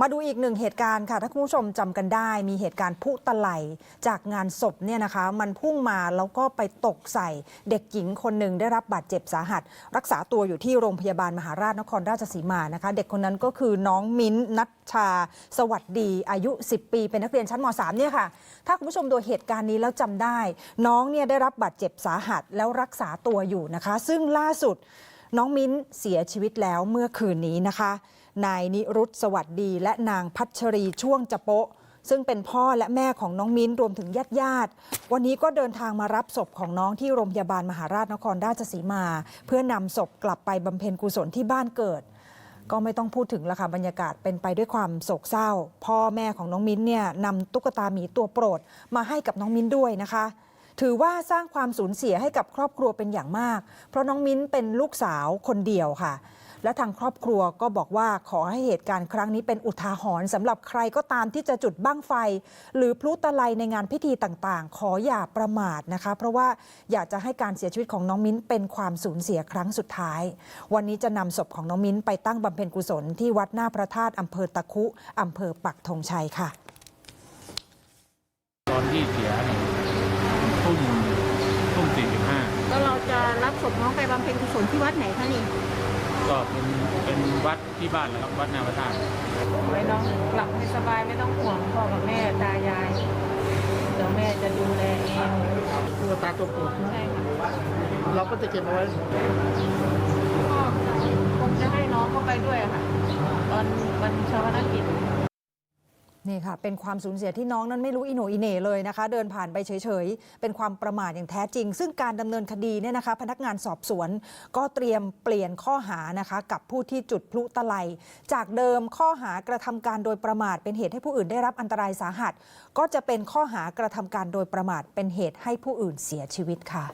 มาดูอีกหนึ่งเหตุการณ์ค่ะ ถ้าคุณผู้ชมจำกันได้ มีเหตุการณ์พุตะไลจากงานศพเนี่ยนะคะ มันพุ่งมาแล้วก็ไปตกใส่เด็กหญิงคนหนึ่งได้รับบาดเจ็บสาหัส รักษาตัวอยู่ที่โรงพยาบาลมหาราชนครราชสีมานะคะ เด็กคนนั้นก็คือน้องมิ้นนัชชา สวัสดี อายุ 10 ปี เป็นนักเรียนชั้นม .3 เนี่ยค่ะ ถ้าคุณผู้ชมดูเหตุการณ์นี้แล้วจำได้ น้องเนี่ยได้รับบาดเจ็บสาหัสแล้วรักษาตัวอยู่นะคะ ซึ่งล่าสุด น้องมิ้นเสียชีวิตแล้วเมื่อคืนนี้นะคะ นายนิรุตสวัสดี และนางพัชรีช่วงจะโปะซึ่งเป็นพ่อและแม่ของน้องมิ้นรวมถึงญาติญาติๆวันนี้ก็เดินทางมารับศพของน้องที่โรงพยาบาลมหาราชนครราชสีมา เพื่อนำศพกลับไปบำเพ็ญกุศลที่บ้านเกิด ก็ไม่ต้องพูดถึงละค่ะบรรยากาศเป็นไปด้วยความโศกเศร้า พ่อแม่ของน้องมิ้นเนี่ยนำตุ๊กตาหมีตัวโปรดมาให้กับน้องมิ้นด้วยนะคะ ถือว่าสร้างความสูญเสียให้กับครอบครัวเป็นอย่างมาก เพราะน้องมิ้นเป็นลูกสาวคนเดียวค่ะ และทางครอบครัวก็บอกว่าขอให้เหตุการณ์ครั้งนี้เป็นอุทาหรณ์สำหรับใครก็ตามที่จะจุดบั้งไฟ หรือพลุตะไลในงานพิธีต่างๆ ขออย่าประมาทนะคะ เพราะว่าอยากจะให้การเสียชีวิตของน้องมิ้นเป็นความสูญเสียครั้งสุดท้าย วันนี้จะนำศพของน้องมิ้นไปตั้งบำเพ็ญกุศลที่วัดหน้าพระธาตุอำเภอตะคุอำเภอปักธงชัยค่ะ ตอนที่เสียเนี่ยทุ่มทุ่มสี่สิบห้า แล้วเราจะรับศ พน้องไปบำเพ็ญกุศลที่วัดไหนคะนี่ก็เป็นเป็นวัดที่บ้านนะครับวัดนาพระธาตุไว้น้องหลับให้สบายไม่ต้องห่วงพ่อกับแม่ตายายเดี๋ยวแม่จะดูแลเองตุ๊กตาตัวโปรดใช่ค่ะเราก็จะเก็บเอาไว้ก็คงจะให้น้องเข้าไปด้วยอะค่ะ ตอนวันชาวนกิจ นี่ค่ะ เป็นความสูญเสียที่น้องนั้นไม่รู้อิโหนอิเหน่เลยนะคะ เดินผ่านไปเฉยๆ เป็นความประมาทอย่างแท้จริง ซึ่งการดำเนินคดีเนี่ยนะคะ พนักงานสอบสวน ก็เตรียมเปลี่ยนข้อหานะคะ กับผู้ที่จุดพลุตะไลจากเดิมข้อหากระทำการโดยประมาท เป็นเหตุให้ผู้อื่นได้รับอันตรายสาหัส ก็จะเป็นข้อหากระทำการโดยประมาท เป็นเหตุให้ผู้อื่นเสียชีวิตค่ะ